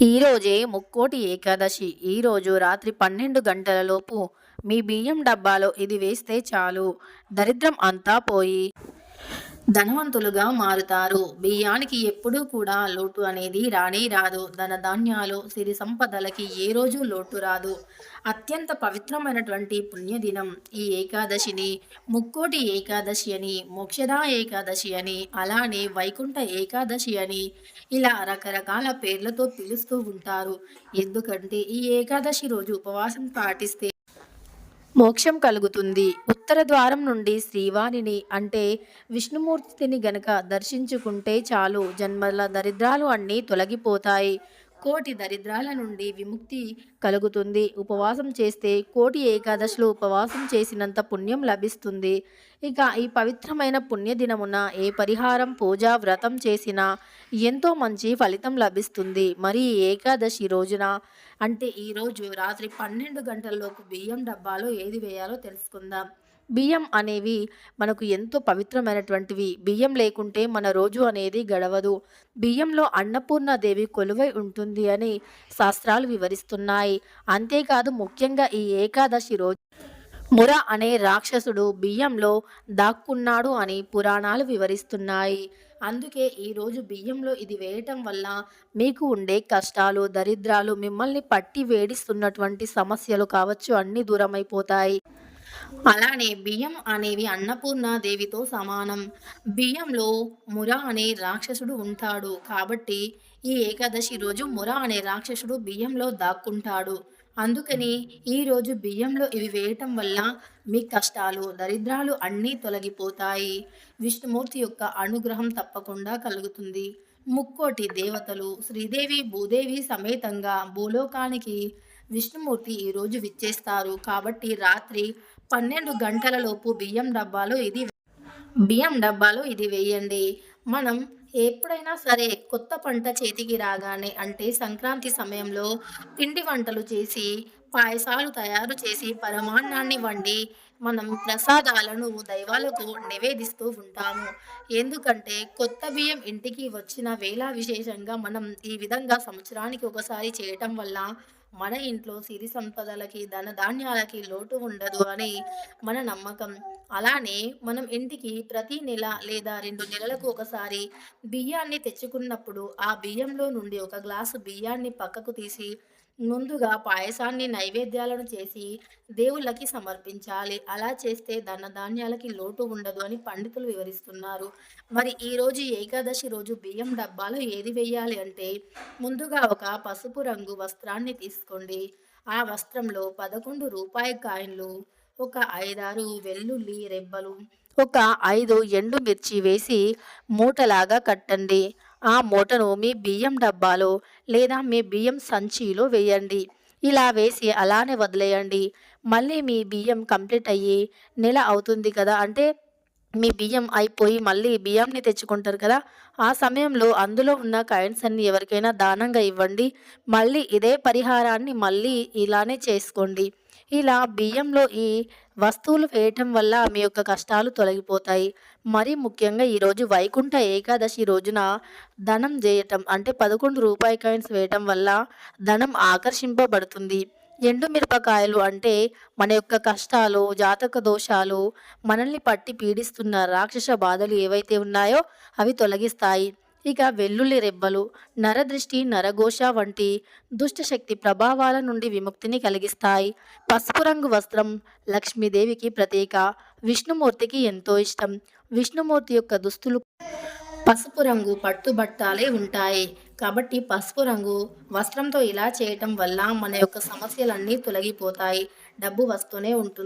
ఈరోజే ముక్కోటి ఏకాదశి. ఈరోజు రాత్రి పన్నెండు గంటలలోపు మీ బియ్యం డబ్బాలో ఇది వేస్తే చాలు. దరిద్రం అంతా పోయి ధనవంతులుగా మారుతారు. బియ్యానికి ఎప్పుడూ కూడా లోటు అనేది రానే రాదు. ధనధాన్యాలు సిరి సంపదలకి ఏ రోజు లోటు రాదు. అత్యంత పవిత్రమైనటువంటి పుణ్యదినం ఈ ఏకాదశిని. ముక్కోటి ఏకాదశి అని మోక్షదా ఏకాదశి అని అలానే వైకుంఠ ఏకాదశి అని ఇలా రకరకాల పేర్లతో పిలుస్తూ ఉంటారు. ఎందుకంటే ఈ ఏకాదశి రోజు ఉపవాసం పాటిస్తే మోక్షం కలుగుతుంది. ఉత్తర ద్వారం నుండి శ్రీవారిని అంటే విష్ణుమూర్తిని గనక దర్శించుకుంటే చాలు. జన్మల దరిద్రాలు అన్నీ తొలగిపోతాయి. కోటి దరిద్రాల నుండి విముక్తి కలుగుతుంది. ఉపవాసం చేస్తే కోటి ఏకాదశిలో ఉపవాసం చేసినంత పుణ్యం లభిస్తుంది. ఇక ఈ పవిత్రమైన పుణ్యదినమున ఏ పరిహారం పూజ వ్రతం చేసినా ఎంతో మంచి ఫలితం లభిస్తుంది. మరి ఏకాదశి రోజున అంటే ఈరోజు రాత్రి పన్నెండు గంటల్లోపు బియ్యం డబ్బాలో ఏది వేయాలో తెలుసుకుందాం. బియ్యం అనేవి మనకు ఎంతో పవిత్రమైనటువంటివి. బియ్యం లేకుంటే మన రోజు అనేది గడవదు. బియ్యంలో అన్నపూర్ణాదేవి కొలువై ఉంటుంది అని శాస్త్రాలు వివరిస్తున్నాయి. అంతేకాదు ముఖ్యంగా ఈ ఏకాదశి రోజు ముర అనే రాక్షసుడు బియ్యంలో దాక్కున్నాడు అని పురాణాలు వివరిస్తున్నాయి. అందుకే ఈరోజు బియ్యంలో ఇది వేయటం వల్ల మీకు ఉండే కష్టాలు దరిద్రాలు మిమ్మల్ని పట్టి వేడిస్తున్నటువంటి సమస్యలు కావచ్చు అన్నీ దూరమైపోతాయి. అలానే బియ్యం అనేవి అన్నపూర్ణ దేవితో సమానం. బియ్యంలో ముర అనే రాక్షసుడు ఉంటాడు కాబట్టి ఈ ఏకాదశి రోజు ముర అనే రాక్షసుడు బియ్యంలో దాక్కుంటాడు. అందుకని ఈరోజు బియ్యంలో ఇవి వేయటం వల్ల మీ కష్టాలు దరిద్రాలు అన్నీ తొలగిపోతాయి. విష్ణుమూర్తి యొక్క అనుగ్రహం తప్పకుండా కలుగుతుంది. ముక్కోటి దేవతలు శ్రీదేవి భూదేవి సమేతంగా భూలోకానికి విష్ణుమూర్తి ఈరోజు విచ్చేస్తారు. కాబట్టి రాత్రి పన్నెండు గంటలలోపు బియ్యం డబ్బాలో ఇది బియ్యం డబ్బాలో ఇది వేయండి. మనం ఎప్పుడైనా సరే కొత్త పంట చేతికి రాగానే అంటే సంక్రాంతి సమయంలో పిండి వంటలు చేసి పాయసాలు తయారు చేసి పరమాన్నాన్ని వండి మనం ప్రసాదాలను దైవాలకు నివేదిస్తూ ఉంటాము. ఎందుకంటే కొత్త బియ్యం ఇంటికి వచ్చిన వేళ విశేషంగా మనం ఈ విధంగా సంవత్సరానికి ఒకసారి చేయటం వల్ల మన ఇంట్లో సిరి సంపదలకి ధన ధాన్యాలకి లోటు ఉండదు అని మన నమ్మకం. అలానే మనం ఇంటికి ప్రతి నెల లేదా రెండు నెలలకు ఒకసారి బియ్యాన్ని తెచ్చుకున్నప్పుడు ఆ బియ్యంలో నుండి ఒక గ్లాసు బియ్యాన్ని పక్కకు తీసి ముందుగా పాయసాన్ని నైవేద్యాలను చేసి దేవుళ్ళకి సమర్పించాలి. అలా చేస్తే ధనధాన్యాలకి లోటు ఉండదు అని పండితులు వివరిస్తున్నారు. మరి ఈరోజు ఏకాదశి రోజు బియ్యం డబ్బాలో ఏది వేయాలి అంటే ముందుగా ఒక పసుపు రంగు వస్త్రాన్ని తీసుకోండి. ఆ వస్త్రంలో పదకొండు రూపాయి కాయిన్లు ఒక ఐదారు వెల్లుల్లి రెబ్బలు ఒక ఐదు ఎండు మిర్చి వేసి మూటలాగా కట్టండి. ఆ మూటను మీ బియ్యం డబ్బాలో లేదా మీ బియ్యం సంచిలో వేయండి. ఇలా వేసి అలానే వదిలేయండి. మళ్ళీ మీ బియ్యం కంప్లీట్ అయ్యి నెల అవుతుంది కదా అంటే మీ బియ్యం అయిపోయి మళ్ళీ బియ్యంని తెచ్చుకుంటారు కదా ఆ సమయంలో అందులో ఉన్న కాయిన్స్ అన్ని ఎవరికైనా దానంగా ఇవ్వండి. మళ్ళీ ఇదే పరిహారాన్ని మళ్ళీ ఇలానే చేసుకోండి. ఇలా బియ్యంలో ఈ వస్తువులు వేయటం వల్ల మీ యొక్క కష్టాలు తొలగిపోతాయి. మరీ ముఖ్యంగా ఈరోజు వైకుంఠ ఏకాదశి రోజున ధనం చేయటం అంటే పదకొండు రూపాయి కాయిన్స్ వేయటం వల్ల ధనం ఆకర్షింపబడుతుంది. ఎండు మిరపకాయలు అంటే మన యొక్క కష్టాలు జాతక దోషాలు మనల్ని పట్టి పీడిస్తున్న రాక్షస బాధలు ఏవైతే ఉన్నాయో అవి తొలగిస్తాయి. ఇక వెల్లుల్లి రెబ్బలు నరదృష్టి నరఘోష వంటి దుష్టశక్తి ప్రభావాల నుండి విముక్తిని కలిగిస్తాయి. పసుపు రంగు వస్త్రం లక్ష్మీదేవికి ప్రతీక విష్ణుమూర్తికి ఎంతో ఇష్టం. విష్ణుమూర్తి యొక్క దుస్తులు పసుపు రంగు పట్టుబట్టాలే ఉంటాయి. కాబట్టి పసుపు రంగు వస్త్రంతో ఇలా చేయటం వల్ల మన యొక్క సమస్యలన్నీ తొలగిపోతాయి. డబ్బు వస్తూనే ఉంటుంది.